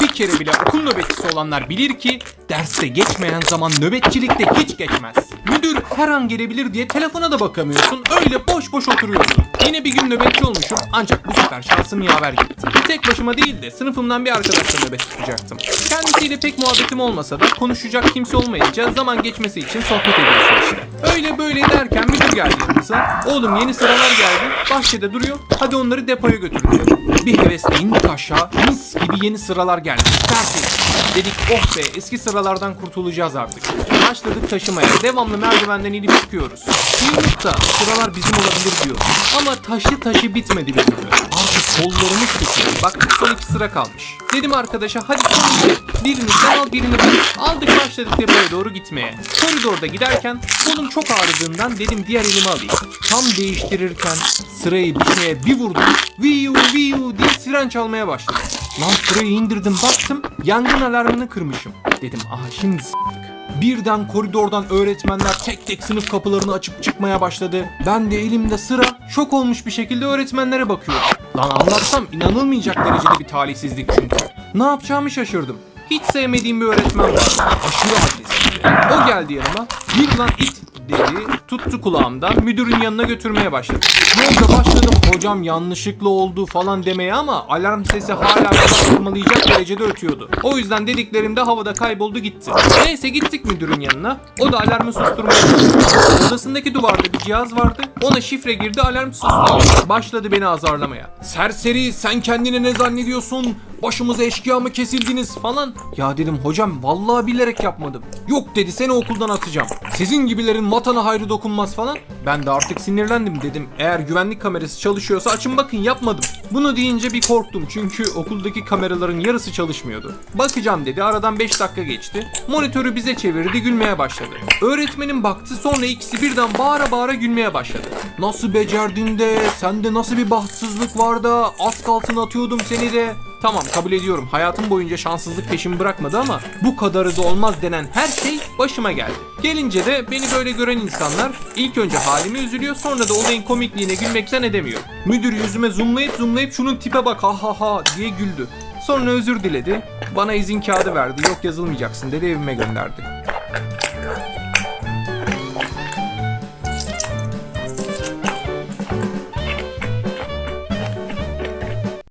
bir kere bile okul nöbetçisi olanlar bilir ki derste geçmeyen zaman nöbetçilikte hiç geçmez. Müdür her an gelebilir diye telefona da bakamıyorsun. Öyle boş boş oturuyorsun. Yine bir gün nöbetçi olmuşum ancak bu sefer şansım yaver gitti. Tek başıma değil de sınıfımdan bir arkadaşla nöbet tutacaktım. Kendisiyle pek muhabbetim olmasa da konuşacak kimse olmayınca zaman geçmesi için sohbet ediyorsun işte. Öyle böyle derken müdür geldi yanımıza. Oğlum yeni sıralar geldi. Bahçede duruyor. Hadi onları depoya götürün diyor. Bir hevesle indik aşağı. Mis gibi yeni sıralar geldi. Tertemiz. Dedik oh be eski sıralardan kurtulacağız artık. Başladık taşımaya. Devamlı merdivenden inip çıkıyoruz. Duyduk da sıralar bizim olabilir diyor. Ama taşı taşı bitmedi bir türlü. Artık kollarımız kesildi. Bak son iki sıra kalmış. Dedim arkadaşa hadi son. Birini sen al birini ben. Aldık başladık depoya doğru gitmeye. Koridorda giderken kolum çok ağrıdığından dedim diğer elimi alayım. Tam değiştirirken sırayı bir şeye bir vurdum. Viu viu diye siren çalmaya başladı. Lan sırayı indirdim baktım yangın alarmını kırmışım. Dedim aha şimdi s**tık. Birden koridordan öğretmenler tek tek sınıf kapılarını açıp çıkmaya başladı. Ben de elimde sıra şok olmuş bir şekilde öğretmenlere bakıyorum. Lan anlatsam inanılmayacak derecede bir talihsizlik çünkü. Ne yapacağımı şaşırdım. Hiç sevmediğim bir öğretmen var. Aşırı agresif. O geldi yanıma. Yürü lan it dedi. Tuttu kulağımdan müdürün yanına götürmeye başladı. Yolda başladım hocam yanlışlıkla oldu falan demeye ama alarm sesi hala kırmalayacak derecede ötüyordu. O yüzden dediklerim de havada kayboldu gitti. Neyse gittik müdürün yanına. O da alarmı susturmaya çalıştı. Odasındaki duvarda bir cihaz vardı. Ona şifre girdi alarm sustu. Başladı beni azarlamaya. Serseri sen kendini ne zannediyorsun? Başımıza eşkıya mı kesildiniz falan. Ya dedim hocam vallahi bilerek yapmadım. Yok dedi seni okuldan atacağım. Sizin gibilerin vatana hayrı dokunmaz falan. Ben de artık sinirlendim dedim. Eğer güvenlik kamerası çalışıyorsa açın bakın yapmadım. Bunu deyince bir korktum çünkü okuldaki kameraların yarısı çalışmıyordu. Bakacağım dedi aradan 5 dakika geçti. Monitörü bize çevirdi gülmeye başladı. Öğretmenim baktı sonra ikisi birden bağıra bağıra gülmeye başladı. Nasıl becerdin de sende nasıl bir bahtsızlık var da az kalsın atıyordum seni de. Tamam kabul ediyorum hayatım boyunca şanssızlık peşimi bırakmadı ama bu kadarı da olmaz denen her şey başıma geldi. Gelince de beni böyle gören insanlar ilk önce halime üzülüyor sonra da olayın komikliğine gülmekten edemiyor. Müdür yüzüme zoomlayıp zoomlayıp şunun tipe bak ha ha ha diye güldü. Sonra özür diledi. Bana izin kağıdı verdi. Yok yazılmayacaksın dedi evime gönderdi.